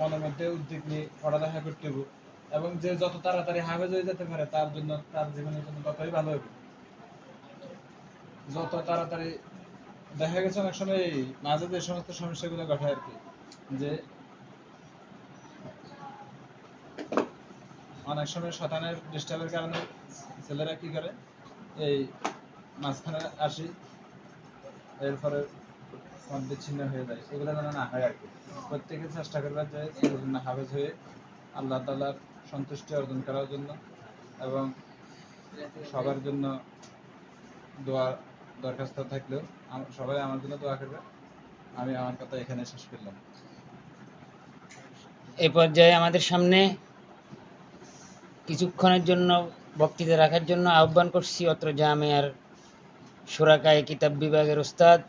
মনের মধ্যে উদ্যোগ নিয়ে পড়ালেখা করতে হবে এবং যে যত তাড়াতাড়ি হাফেজ হয়ে যেতে পারে, তার জন্য তার জীবনের জন্য ততই ভালো হবে যত তাড়াতাড়ি, দেখা গেছে অনেক সময় এই মাঝে যে সমস্ত সমস্যাগুলো ঘটে আর কি, যে অনেক সময় শতানের ডিস্টার্বের কারণে ছেলেরা কি করে, এই মাঝখানে আসি, এরপরে বিচ্ছিন্ন হয়ে যায়। এগুলো যেন না হয় আর কি। প্রত্যেকে চেষ্টা করবে যে জন্য হাফেজ হয়ে আল্লাহ তাল্লাহর সন্তুষ্টি অর্জন করার জন্য এবং সবার জন্য দোয়া দরখাস্ত থাকলেও সবাই আমার জন্য দোয়া করবে। আমি আমার কথা এখানে শেষ করলাম। এই পর্যায়ে আমাদের সামনে কিছুক্ষণের জন্য বক্তৃতা রাখার জন্য আহ্বান করছি অত্র জামিয়ার সুরাকায় কিতাব বিভাগের উস্তাদ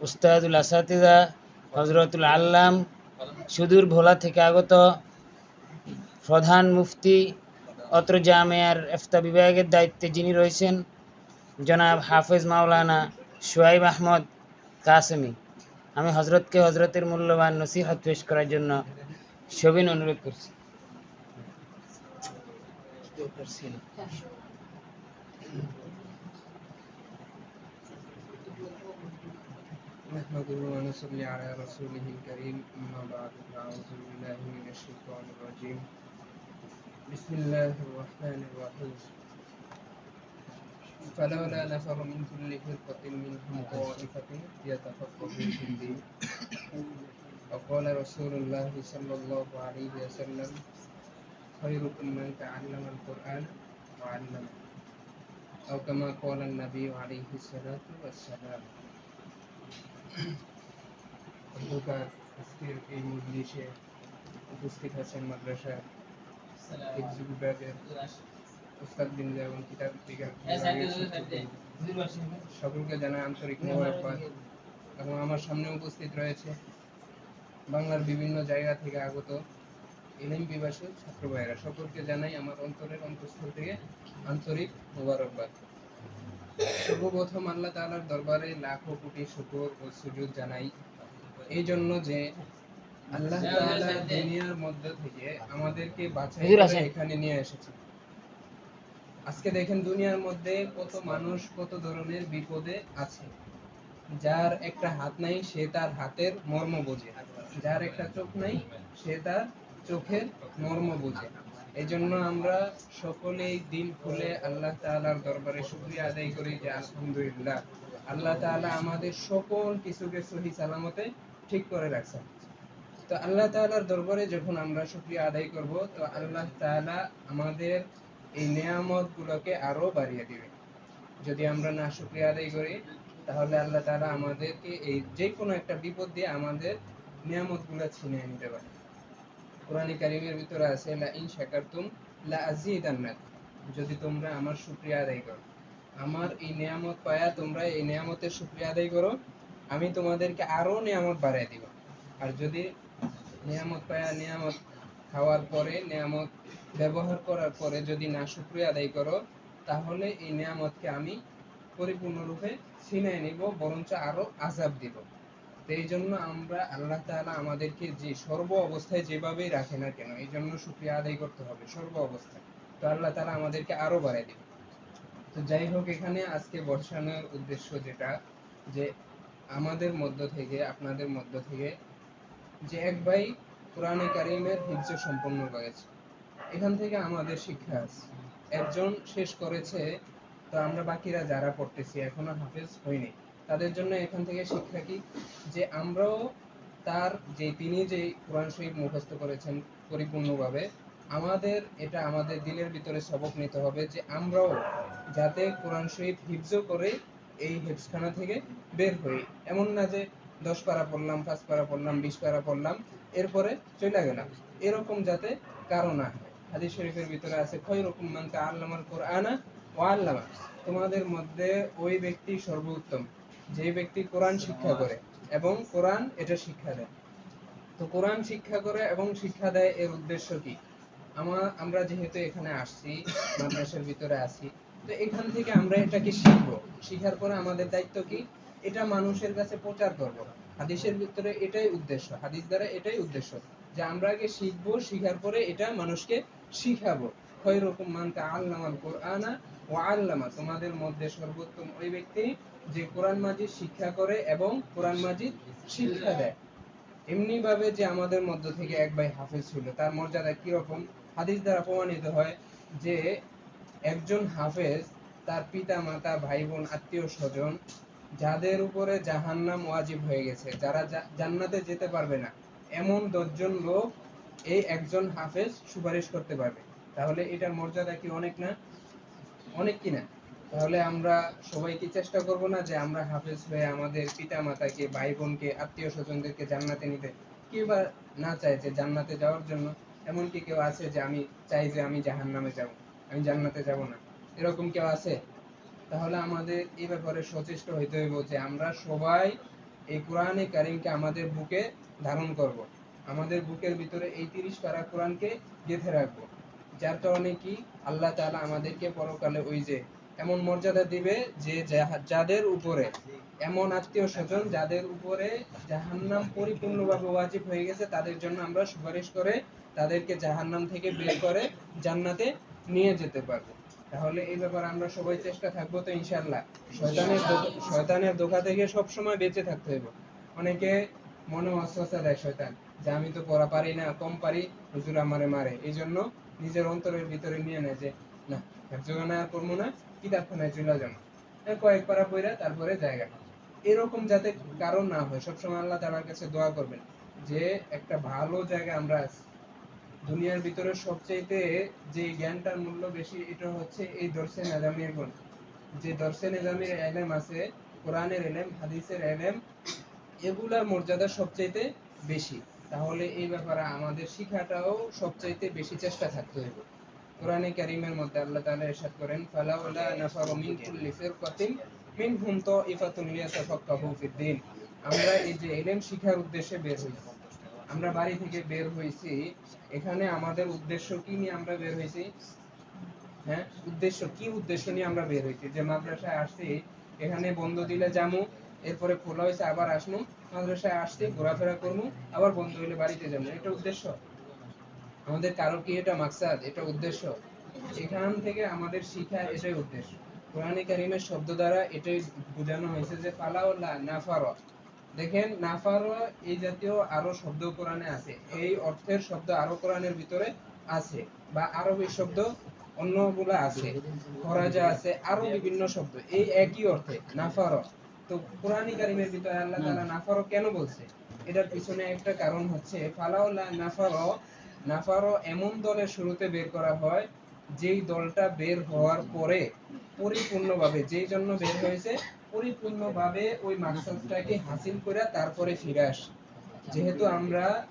উস্তাদুল আসাতিদা হজরতুল আল্লাম, সুদূর ভোলা থেকে আগত প্রধান মুফতি, অত্র জামিয়ার এফতা বিভাগের দায়িত্বে যিনি রয়েছেন জনাব হাফেজ মাওলানা সোয়াইব আহমদ কাসমি। আমি হজরতকে হজরতের মূল্যবান নসিহত পেশ করার জন্য সবিন অনুরোধ করছি। نحمده ونصلي على رسوله الكريم أما بعد فأعوذ بالله من الشيطان الرجيم. بسم الله الرحمن الرحيم. فلولا نفر من كل فرقة منهم طائفة يتفقهوا في الدين. وقال رسول الله صلى الله عليه وسلم خيركم من تعلم القرآن وعلمه أو كما قال النبي عليه الصلاة والسلام. আজকের এই মজলিসে উপস্থিত আছেন মাদ্রাসা হিফজ বিভাগের উস্তাদ এবং কিতাব বিভাগ- বিভাগের শিক্ষকবৃন্দ। সকলকে জানাই আন্তরিক এবং আমার সামনে উপস্থিত রয়েছে বাংলার বিভিন্ন জায়গা থেকে আগত এলএম বিভাষী ছাত্র ভাইয়েরা সকলকে জানাই আমার অন্তরের অন্তঃস্থল থেকে আন্তরিক মোবারকবাদ সর্বপ্রথম আল্লাহ তাআলার দরবারে লাখো কোটি শুকর ও সুজুদ জানাই। এই জন্য যে আল্লাহ তাআলা দুনিয়ার মধ্যে থেকে আমাদেরকে বাছাই করে এখানে নিয়ে এসেছে আজকে দেখেন দুনিয়ার মধ্যে কত মানুষ কত ধরনের বিপদে আছে। যার একটা হাত নাই সে তার হাতের মর্ম বোঝে। যার একটা চোখ নাই সে তার চোখের মর্ম বোঝে। এই জন্য আমরা সকলেই দিল খুলে আল্লাহ তাআলার দরবারে শুকরিয়া আদায় করি যে আলহামদুলিল্লাহ। আল্লাহ তাআলা আমাদের সকল কিছুকে সহি সালামতে ঠিক করে রাখছেন। তো আল্লাহ তাআলার দরবারে যখন আমরা শুকরিয়া আদায় করব, তো আল্লাহ তাআলা আমাদের এই নেয়ামত গুলোকে আরও বাড়িয়ে দিবে। যদি আমরা না শুকরিয়া আদায় করি, তাহলে আল্লাহ তাআলা আমাদেরকে এই যে কোনো একটা বিপদ দিয়ে আমাদের নিয়ামতগুলো ছিনিয়ে নিতে পারে। কোরআনে কারিমের ভিতরে আছে লা ইন শাকারতুম লা আযীদান্নাকুম যদি তোমরা আমার শুকরিয়া আদায় করো। আমার এই নিয়ামত পায়া তোমরা এই নিয়ামতের শুকরিয়া আদায় করো, আমি তোমাদেরকে আরও নিয়ামত বাড়ায় দিব। আর যদি নিয়ামত পায়া নিয়ামত খাওয়ার পরে, নিয়ামত ব্যবহার করার পরে যদি না শুকরিয়া আদায় করো, তাহলে এই নিয়ামতকে আমি পরিপূর্ণরূপে ছিনাই নিব, বরঞ্চ আরও আযাব দিব। এই জন্য আমরা আল্লাহ তাআলা আমাদেরকে যে সর্ব অবস্থায় যেভাবেই রাখে না কেন, এই জন্য শুকরিয়া আদায় করতে হবে সর্ব অবস্থায়। তো আল্লাহ তাআলা আমাদেরকে আরও বাড়ায় দিবে। তো যাই হোক, এখানে আজকে বসানোর উদ্দেশ্য যেটা, যে আমাদের মধ্য থেকে, আপনাদের মধ্য থেকে যে এক ভাই কোরআনে কারিমের হিজ্জ সম্পন্ন করেছে। এখান থেকে আমাদের শিক্ষা আছে। একজন শেষ করেছে, তো আমরা বাকিরা যারা পড়তেছি, এখনও হাফেজ হইনি তাদের জন্য এখান থেকে শিক্ষা কি? যে আমরাও তার যে তিনি যে কোরআন শরীফ মুখস্থ করেছেন পরিপূর্ণভাবে, আমাদের এটা আমাদের দিলের ভিতরে সবক নিতে হবে যে আমরাও যাতে কোরআন শরীফ হিফজ করে এই হেফজখানা থেকে বের হই। এমন না যে দশ পারা পড়লাম, পাঁচ পারা পড়লাম, বিশ পারা পড়লাম, এরপরে চলে গেলাম। এরকম যাতে কারও না হাদিস শরীফের ভিতরে আছে, খৈরুকুম মান তাআল্লামাল কুরআনা ও আল্লামা তোমাদের মধ্যে ওই ব্যক্তি সর্বোত্তম। যে ব্যক্তি কোরআন শিক্ষা করে এবং কোরআন এটা শিক্ষা দেয়। তো কোরআন শিক্ষা করে এবং শিক্ষা দেয় এর উদ্দেশ্য কি? আমার আমরা যেহেতু এখানে আসছি, মাদ্রাসার ভিতরে আছি, তো এখান থেকে আমরা এটাকে শিখব। শিখার পরে আমাদের দায়িত্ব কি? এটা মানুষের কাছে প্রচার করব। হাদিসের ভিতরে এটাই উদ্দেশ্য, হাদিস দ্বারা এটাই উদ্দেশ্য যে আমরা আগে শিখব, শিখার পরে এটা মানুষকে শিখাবো। খৈরকুম মান তাআল্লামাল কুরআনা ওয়া আল্লামা, তোমাদের মধ্যে সর্বোত্তম ওই ব্যক্তি যে কোরআন মাজিদ শিক্ষা করে এবং কোরআন মাজিদ শিক্ষা দেয়। এমনি ভাবে যে আমাদের মধ্য থেকে এক ভাই হাফেজ ছিল, তার মর্যাদা কীরকম? হাদিস দ্বারা প্রমাণিত হয় যে একজন হাফেজ তার পিতা মাতা ভাই বোন আত্মীয় স্বজন যাদের উপরে জাহান্নাম ওয়াজিব হয়ে গেছে, যারা জান্নাতে যেতে পারবে না, এমন দশজন লোক এই একজন হাফেজ সুপারিশ করতে পারবে। তাহলে এটার মর্যাদা কি অনেক না? অনেক কি না? তাহলে আমরা সবাই কি চেষ্টা করব না যে আমরা হাফেজ হয়ে আমাদের পিতা মাতাকে ভাই বোনকে আত্মীয় স্বজনদেরকে জান্নাতে নিতে। কেউ বা না চায় যে জান্নাতে যাওয়ার জন্য। এমন কি কেউ আছে যে আমি চাই যে আমি জাহান্নামে যাব। আমি জান্নাতে যাব না। এরকম কেউ আছে? তাহলে আমাদের এই ব্যাপারে সচেষ্ট হইতে হইব যে আমরা সবাই এই কোরআনে কারিমকে আমাদের বুকে ধারণ করব। আমাদের বুকের ভিতরে এই তিরিশ পারা কোরআনকে গেঁথে রাখব। যার কারণে কি? আল্লাহ তালা আমাদেরকে পরকালে ওই যে এমন মর্যাদা দিবে যে যাদের উপরে, এমন আত্মীয় স্বজন যাদের উপরে জাহান্নাম পরিপূর্ণভাবে ওয়াজিব হয়ে গেছে, তাদের জন্য আমরা সুপারিশ করে তাদেরকে জাহান্নাম থেকে বের করে জান্নাতে নিয়ে যেতে পারব। তাহলে এই ব্যাপারে আমরা সবাই চেষ্টা থাকব তো ইনশাআল্লাহ। শয়তানের শয়তানের ধোকা থেকে সব সময় বেঁচে থাকতে হইব। অনেকে মনে অস্বস্থা দেয় শয়তান, যে আমি তো পড়া পারি না, কম পারি, হুজুর আমারে মারে। এই জন্য নিজের অন্তরের ভিতরে নিয়ে নেয় যে, না একজনে আর করব না কিতাবখানায় চলে এই কয়েক পারা পইরা তারপরে জায়গা এরকম যাতে কারও না হয়, সবসময় আল্লাহ তাআলার কাছে দোয়া করবেন যে একটা ভালো জায়গা আমরা আছি। দুনিয়ার ভিতরে সবচাইতে যে জ্ঞানটার মূল্য বেশি, এটা হচ্ছে এই দর্শে নেজামের গুণ। যে দর্শে নেজামের এলেম আছে, কোরআনের এলেম, হাদিসের এলেম, এগুলার মর্যাদা সবচাইতে বেশি। তাহলে এই ব্যাপারে আমাদের শিখাটাও সবচাইতে বেশি চেষ্টা থাকতে হবে কোরআনে কারিমের মধ্যে আল্লাহ তাআলা ইরশাদ করেন, ফালাউলা নাফারু মিন কুল্লি ফিরকাতিন মিনহুম তাইফাতুন লিয়াতাফাক্কাহু ফিদ্দিন। আমরা এই যে ইলম শিখার উদ্দেশ্যে বের হইছি আমরা বাড়ি থেকে বের হইছি। এখানে আমাদের উদ্দেশ্য কি নিয়ে আমরা বের হইছি? হ্যাঁ উদ্দেশ্য, কি উদ্দেশ্য নিয়ে আমরা বের হইছি? যে মাদ্রাসায় আসছি, এখানে বন্ধ দিলে যামু, এরপরে খোলা হয়েছে আবার আসমু, মাদ্রাসায় আসছি, ঘোরাফেরা করব আবার বন্ধ হইলে বাড়িতে যাব এটা উদ্দেশ্য? আমাদের কারও কি এটা মাকসাদ, এটা উদ্দেশ্য? এখান থেকে আমাদের শিখা এটাই উদ্দেশ্য। কোরআনে কারিমের শব্দ দ্বারা এটাই বোঝানো হয়েছে যে ফালাউল্লাহ নাফার। দেখেন, নাফার এই জাতীয় আরও শব্দ কোরআনে আছে। এই অর্থের শব্দ আরও কোরআনের ভিতরে আছে বা আরবি শব্দ অন্যগুলা আছে। খরাজা আছে, আরও বিভিন্ন শব্দ। এই একই অর্থে, নাফার। তো কোরআনী কারিমের ভিতরে আল্লাহ তাআলা নাফার কেন বলছে? এটার পিছনে একটা কারণ হচ্ছে ফালাউল্লাহ নাফার নাফারো এমন দলের শুরুতে বের করা হয়, যেই দলটা বের হওয়ার পরে পরিপূর্ণভাবে, যেই জন্য বের হয়েছে, পরিপূর্ণভাবে ওই মাকসাদটাকে হাসিল করে তারপরে ফিরে আসে। যেহেতু আমরা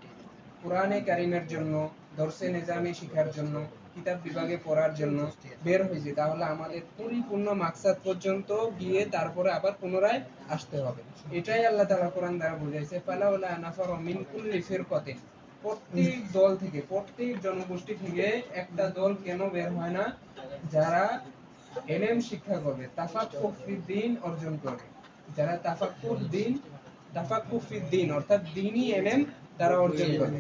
কোরআনে কারিমের জন্য দর্শে নিজামি শিখার জন্য, কিতাব বিভাগে পড়ার জন্য বের হয়েছি, তাহলে আমাদের পরিপূর্ণ মাকসাদ পর্যন্ত গিয়ে তারপরে আবার পুনরায় আসতে হবে। এটাই আল্লাহ তাআলা কোরআন দ্বারা বুঝাইছে, ফালাউলা নাফারু মিন কুল্লি ফিরকাতিন। প্রত্যেক দল থেকে, প্রত্যেক জনগোষ্ঠী থেকে একটা দল কেন বের হয় না? যারা এলেম শিক্ষা করবে ফিদ্দিন অর্জন করবে। যারা তাফাক্কুহ দিন ফিদ্দিন অর্থাৎ দ্বীনি এলেম তারা অর্জন করবে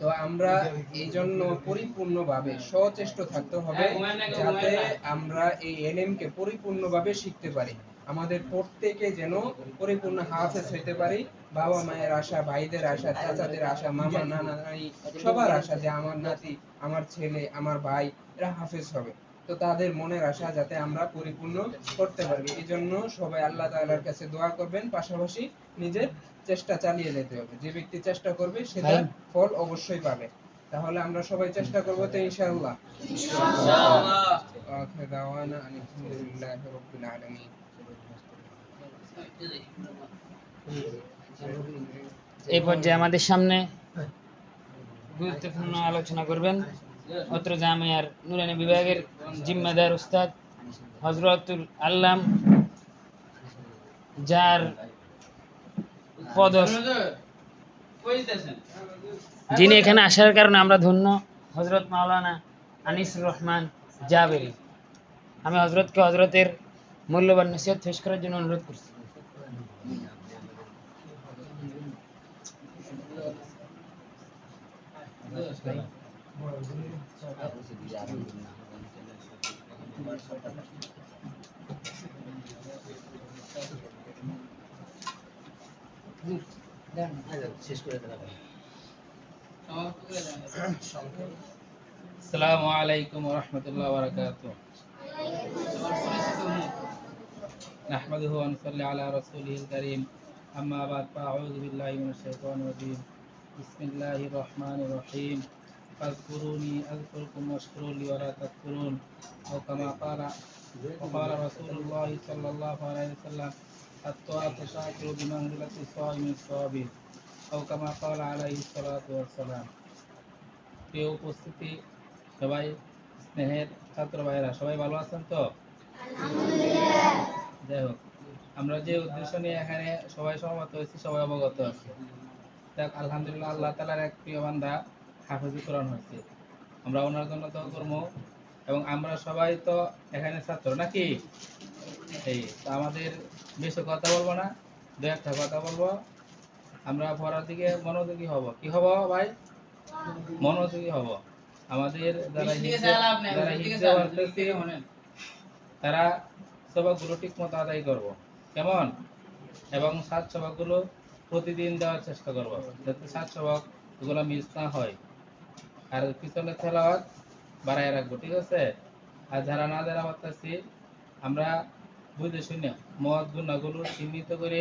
তো আমরা এই জন্য পরিপূর্ণভাবে সচেষ্ট থাকতে হবে, যাতে আমরা এই এলেমকে পরিপূর্ণভাবে শিখতে পারি। আমাদের প্রত্যেকে যেন পরিপূর্ণ হাফেজ হইতে পারি। বাবা মায়ের আশা ভাইদের আশা চাচাদের আশা মামা নানা নানি সবার আশা যে আমার নাতি আমার ছেলে আমার ভাই এরা হাফেজ হবে। তো তাদের মনের আশা যাতে আমরা পরিপূর্ণ করতে পারি। এই জন্য সবাই আল্লাহ তাআলার কাছে দোয়া করবেন। পাশাপাশি নিজের চেষ্টা চালিয়ে যেতে হবে। যে ব্যক্তি চেষ্টা করবে সে তার ফল অবশ্যই পাবে। তাহলে আমরা সবাই চেষ্টা করব তো ইনশাআল্লাহ। আখির দাওয়ানা আলহামদুলিল্লাহি রাব্বিল আলামিন। এই পর্যায়ে আমাদের সামনে গুরুত্বপূর্ণ আলোচনা করবেন। অত্র জামিয়ার নুরানি বিভাগের জিম্মাদার উস্তাদ হজরতুল আল্লাম, যার পদ যিনি এখানে আসার কারণে আমরা ধন্য হজরত মাওলানা আনিসুর রহমান জাবেরি। আমি হজরতকে হজরতের মূল্যবান নসিহত পেশ করার জন্য অনুরোধ করছি। আসসালামু আলাইকুম ওরহমতুল্লাহ বারাকাত نحمده ونصلي على رسوله الكريم أما بعد فأعوذ بالله من الشيطان الرجيم بسم الله الرحمن الرحيم فاذكروني أذكركم واشكروا لي ولا تكفرون أو كما قال وقال رسول الله صلى الله عليه وسلم الطاعة شاكر بمنزلة الصائم الصابر أو كما قال عليه الصلاة والسلام প্রিয় উপস্থিতি সবাই স্নেহের ছাত্র ভাইয়েরা সবাই ভালো আছেন তো যাই হোক আমরা যে উদ্দেশ্য নিয়ে এখানে সবাই সহমত হয়েছি সবাই অবগত আছে দেখ আলহামদুলিল্লাহ আল্লাহ তালার এক প্রিয় বান্ধা হাফিজি কোরআন হয়েছে। আমরা ওনার জন্য তো কর্ম এবং আমরা সবাই তো এখানে ছাত্র নাকি? এই তো আমাদের বেশি কথা বলব না দু একটা কথা বলব। আমরা পড়ার দিকে মনোযোগী হব। কি হব ভাই? মনোযোগী হব। আমাদের যারা তারা সবাকগুলো ঠিক মতো আদায় করব। কেমন? এবং সাত সবাকগুলো প্রতিদিন দেওয়ার চেষ্টা করব, যাতে সাত সবাক এগুলো মিস না হয়। আর পিছনে খেলাওয়াত বাড়াই রাখব, ঠিক আছে? আর যারা না যারা পারতেছি, আমরা বুঝে শুনে মদ, গুণাগুলো চিহ্নিত করে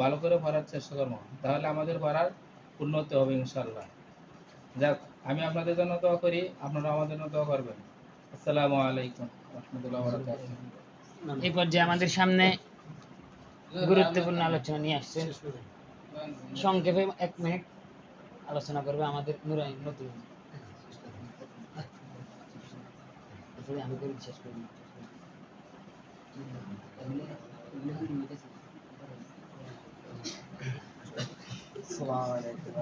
ভালো করে পড়ার চেষ্টা করব। তাহলে আমাদের পড়ার উন্নতি হবে ইনশাল্লাহ যাক, আমি আপনাদের জন্য দোয়া করি আপনারা আমাদের জন্য দোয়া করবেন। আসসালামু আলাইকুম রহমতুল্লাহ এই পর্যায়ে আমাদের সামনে গুরুত্বপূর্ণ আলোচনা নিয়ে আসছেন সংক্ষেপে এক মিনিট আলোচনা করবে আমাদের নুরাইন নতুন আসলে আমি করে শেষ করি আসসালামু আলাইকুম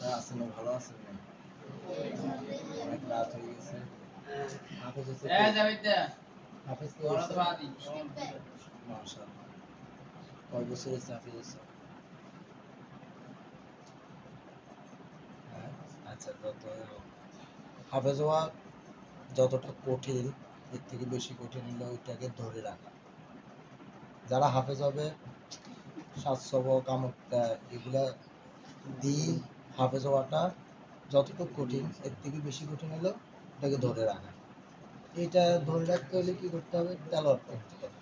রহমতুল্লাহ আছেন ভালো আছেন না? অনেক রাত হয়ে গেছে হাফেজ হচ্ছে কে? হাফেজ কে হচ্ছে? মাশাআল্লাহ। কয় হয়েছে আচ্ছা যত হাফেজ হওয়া যতটা কঠিন এর থেকে বেশি কঠিন হলো ওইটাকে ধরে রাখা যারা হাফেজ হবে সাতসব কামুকটা এগুলা দিন হাফেজ হওয়াটা যতটুকু কঠিন এর থেকে বেশি কঠিন হলো এটাকে ধরে রাখা এটা ধরে রাখতে হলে কি করতে হবে করতে হবে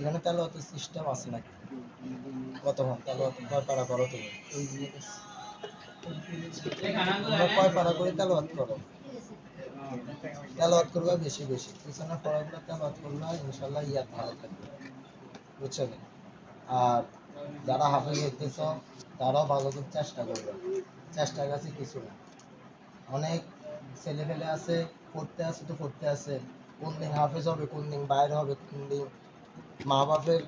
এখানে তেলোয়াতের সিস্টেম আছে নাকি? কতক্ষণ তেলোয়াত কয় পারা করো তুমি? তোমরা কয় পারা করে তেলোয়াত করো? তেলোয়াত করবে বেশি বেশি। পিছনে পড়াগুলো তেলোয়াত করলে ইনশাল্লাহ ইয়াদ ভালো থাকবে। বুঝছেন আর যারা হাফেজ হইতেছ, তারাও ভালো করে চেষ্টা করবে। চেষ্টার কাছে কিছু না। অনেক ছেলে ফেলে আছে, পড়তে আছে তো পড়তে আছে। কোন দিন হাফেজ হবে, কোন দিন বাইরে হবে, কোন দিন মা বাপের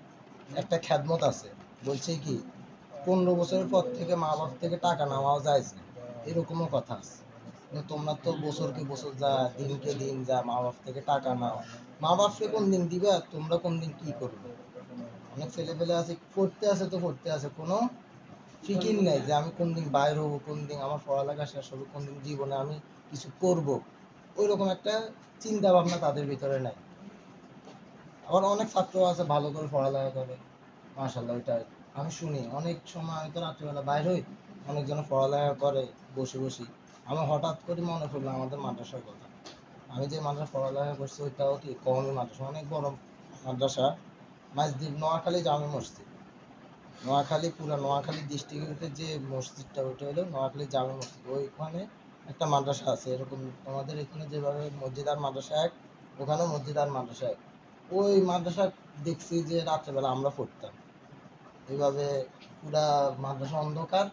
একটা খ্যাদমত আছে। বলছে কি, পনেরো বছরের পর থেকে মা বাপ থেকে টাকা নেওয়াও যায় এরকমও কথা আছে। তোমরা তো বছরকে বছর যা, দিনকে দিন যা মা বাপ থেকে টাকা নাও। মা বাপকে কোন দিন দিবে আর তোমরা কোন দিন কি করবে? অনেক ছেলে পেলে আছে, পড়তে আছে তো পড়তে আছে। কোনো ফিকির নেই যে আমি কোন দিন বাইর হব, কোন দিন আমার পড়ালেখা শেষ হবে, কোন দিন জীবনে আমি কিছু করব। ওই রকম একটা চিন্তা ভাবনা তাদের ভিতরে নাই। আবার অনেক ছাত্র আছে ভালো করে পড়ালেখা করে। মাশাল্লাহ ওইটা আমি শুনি। অনেক সময় আমি তো রাত্রিবেলা বাইর হই, অনেকজন পড়ালেখা করে, বসে বসে। আমার হঠাৎ করে মনে পড়ল আমাদের মাদ্রাসার কথা। আমি যে মাদ্রাসা পড়ালেখা করছি, ওইটাও কি কমই মাদ্রাসা? অনেক বড় মাদ্রাসা। মাসদ্বীপ নোয়াখালী জামে মসজিদ। নোয়াখালী, পুরো নোয়াখালী ডিস্ট্রিক্টের যে মসজিদটা, ওইটা হলো নোয়াখালী জামে মসজিদ। ওইখানে একটা মাদ্রাসা আছে, এরকম তোমাদের এখানে যেভাবে মসজিদ আর মাদ্রাসা এক, ওখানেও মসজিদ আর মাদ্রাসা এক। ওই মাদ্রাসা দেখছি যে রাত্রেবেলা আমরা পড়তাম। এইভাবে পুরা মাদ্রাসা অন্ধকার,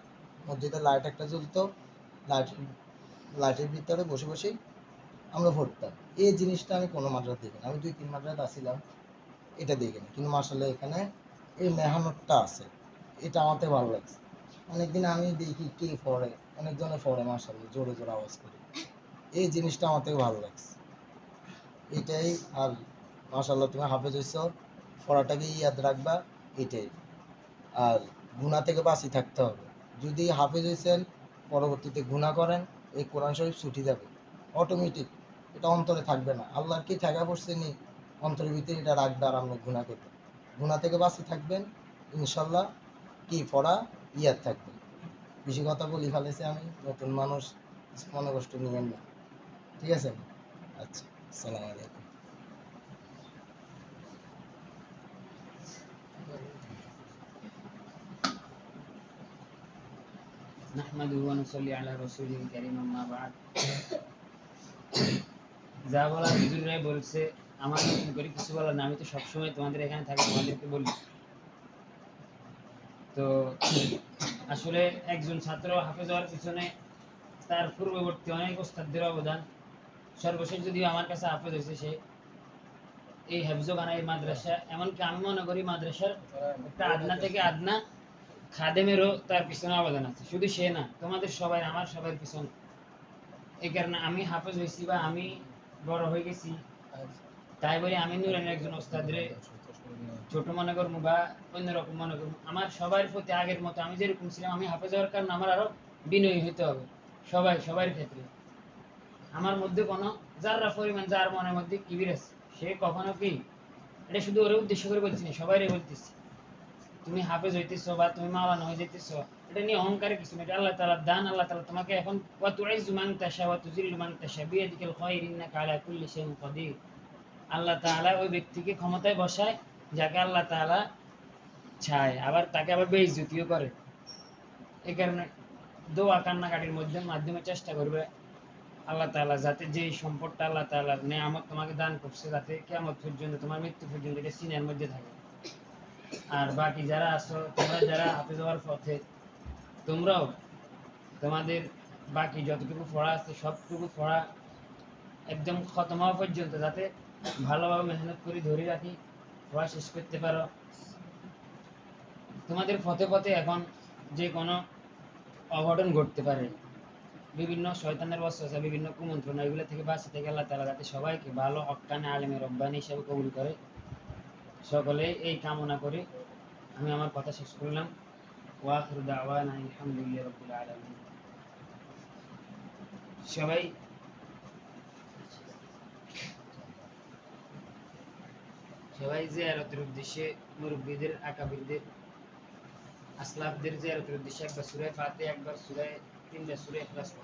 মসজিদে লাইট একটা জ্বলতো লাইট লাইটের ভিতরে বসে বসেই আমরা পড়তাম। এই জিনিসটা আমি কোনো মাদ্রাসা দেখি আমি দুই, তিন মাদ্রাসা আসছিলাম এটা দেখি দেখিনি। কিন্তু মার্শাল্লাহ এখানে এই মেহনতটা আছে। এটা আমাকে ভালো লাগছে। অনেকদিন আমি দেখি কে পড়ে, অনেকজনে পড়ে মার্শাল্লাহ জোরে জোরে আওয়াজ করে। এই জিনিসটা থেকে ভালো লাগছে। এটাই আর মার্শাল্লাহ তুমি হাফেজ হইছ, পড়াটাকে ইয়াদ রাখবা, এটাই। আর গুণা থেকে বাঁচি থাকতে হবে। যদি হাফেজ হয়েছেন পরবর্তীতে গুণা করেন, এই কোরআন শরীফ ছুটি যাবে। অটোমেটিক এটা অন্তরে থাকবে না। আল্লাহর কি ঠেকা পড়ছে নি, অন্তরের ভিতরে এটা রাখবে আর আপনি গুণা করবেন গুণা থেকে বাঁচে থাকবেন ইনশাল্লাহ কি পড়া, ইয়াদ থাকবে। বেশি কথা বলি ফেলেছি আমি, নতুন মানুষ মনে কষ্ট নিবেন না। ঠিক আছে? আচ্ছা আসসালামু আলাইকুম। নাহমাদু ওয়া নুসাল্লি আলা রাসূলিল কারীম আম্মা বা'দ যা বলা হুজুররাই বলছে, আমার নতুন করে কিছু বলার না। আমি তো সবসময় তোমাদের এখানে থাকি, তোমাদেরকে বলি। তো আসলে একজন ছাত্র হাফেজ হওয়ার পিছনে তার পূর্ববর্তী অনেক ওস্তাদদের অবদান। সর্বশেষ যদিও আমার কাছে হাফেজ হয়েছে সে এই হেফজোগানা এই মাদ্রাসা, এমনকি আমি মনে করি মাদ্রাসার একটা আদনা থেকে আদনা খাদেমেরও তার পিছনে অবদান আছে। শুধু সে না, তোমাদের সবাই, আমার সবার পিছনে। এই কারণে আমি হাফেজ হয়েছি বা আমি বড় হয়ে গেছি। তাই বলে আমি নুরানের একজন ওস্তাদরে ছোট মনে করব বা অন্যরকম মনে করব। আমার সবার প্রতি আগের মতো আমি যেরকম ছিলাম, আমি হাফেজ হওয়ার কারণে আমার আরও বিনয়ী হতে হবে। সবাই, সবার ক্ষেত্রে। আমার মধ্যে কোনো যারা পরিমাণ, যার মনের মধ্যে কিবির আছে। সে কখনো কি? এটা শুধু ওরে উদ্দেশ্য করে বলছি না সবাই বলতেছি। তুমি হাফেজ হইতেছো বা তুমি মাওলানা হয়ে যেতেছো, এটা নিয়ে অহংকারের কিছু না আল্লাহ তাআলার দান, আল্লাহ তাআলা তোমাকে এখন ওয়া তুইজু মান তাশা ওয়া তুজিল্লু মান তাশা, বিয়াদিকাল খায়র ইন্নাকা আলা কুল্লি শাইইন কাদির। আল্লাহ তাআলা ওই ব্যক্তিকে ক্ষমতায় বসায়, যাকে আল্লাহ তাআলা চায়, আবার তাকে আবার বেইজ্জতিও করে। এই কারণে দোয়া কান্নাকাটির মধ্যে মাধ্যমে চেষ্টা করবে আল্লাহ তাআলা যাতে যেই সম্পদটা আল্লাহ তাআলার নেয়ামত তোমাকে দান করছে, যাতে কিয়ামত পর্যন্ত তোমার মৃত্যু পর্যন্ত এটা সিনের মধ্যে থাকে। আর বাকি যারা আছো, তোমরা যারা হাফেজ হওয়ার পথে, তোমরাও তোমাদের বাকি যতটুকু পড়া আছে, সবটুকু পড়া একদম খতম হওয়া পর্যন্ত যাতে ভালোভাবে মেহনত করে ধরে রাখি, পড়া শেষ করতে পারো। তোমাদের পথে পথে এখন যে কোনো অঘটন ঘটতে পারে। বিভিন্ন শয়তানের বসবাসা বিভিন্ন কুমন্ত্রণা, এগুলো থেকে বাঁচতে আল্লাহ তালা যাতে সবাইকে ভালো হকানে আলেমের রব্বানি হিসাবে কবুল করে। সকলে এই কামনা করে আমি আমার কথা শেষ করলাম। দাওয়ানা আলহামদুলিল্লাহ রাব্বিল সবাই সবাই জিয়ারতের উদ্দেশ্যে মুরব্বীদের, আকাবিরদের, আসলাফদের জিয়ারতের উদ্দেশ্যে একবার সূরা ফাতিহা, একবার সূরা in the Surah Rasma.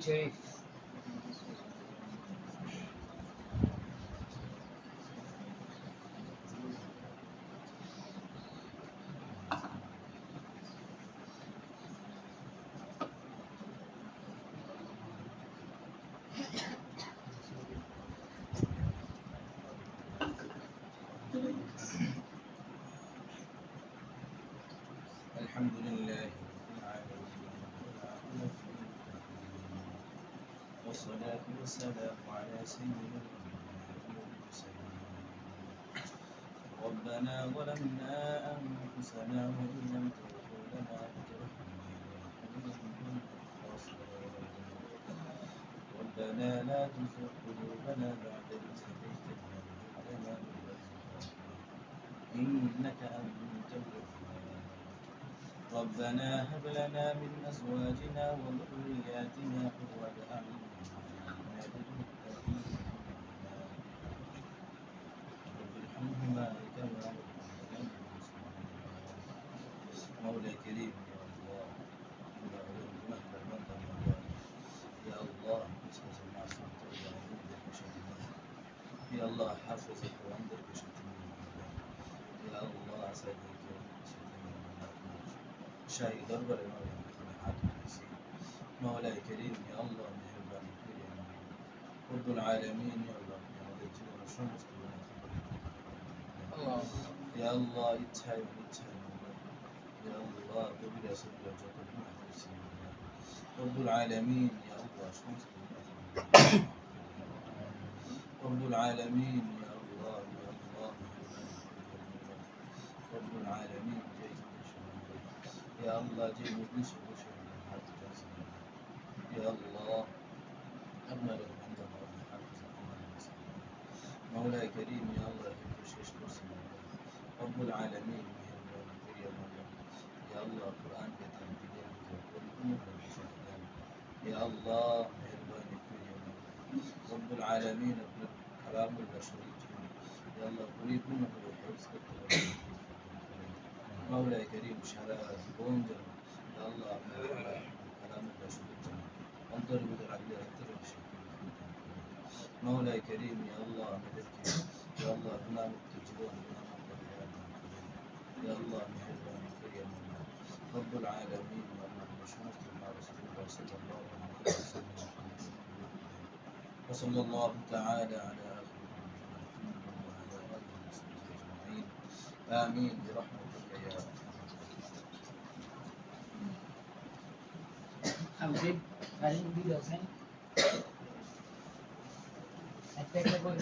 centuries ربنا لا تزغ قلوبنا بعد إذ هديتنا وهب لنا إنك أنت الوهاب. ربنا هب لنا من أزواجنا وذرياتنا قرة أعين عسى أن يجير بشيء من النار شاي ضرب الإمام يقول حاتم الحسين مولاي كريم يا الله مهربان كل يا رب العالمين يا الله يا رجل وشمس يا الله اتهم اتهم يا الله قبل صدر جبل رب العالمين يا الله شمس رب العالمين العالمين يا الله جيب نشر نشر من الحاجة يا الله. أما لو أنت مولاي حافظ مولاي كريم يا الله يحب شيش رب العالمين يا مولاي يا الله. القرآن بتنبيه والأمور بشهدان يا الله مهربان يا رب العالمين كلام البشرية. يا الله قريب منه الحفظ مولاي كريم شهادة بونجر يا الله كلام البشري انظر عبد مولاي كريم يا الله يا الله يا الله مهربان رب العالمين يا الله مشهور مع رسول الله صلى الله عليه وسلم وصلى الله تعالى على محمد وعلى آله وصحبه اجمعين امين برحمتك Habib গাড়ি ভিডিও আছে একটা একটা করে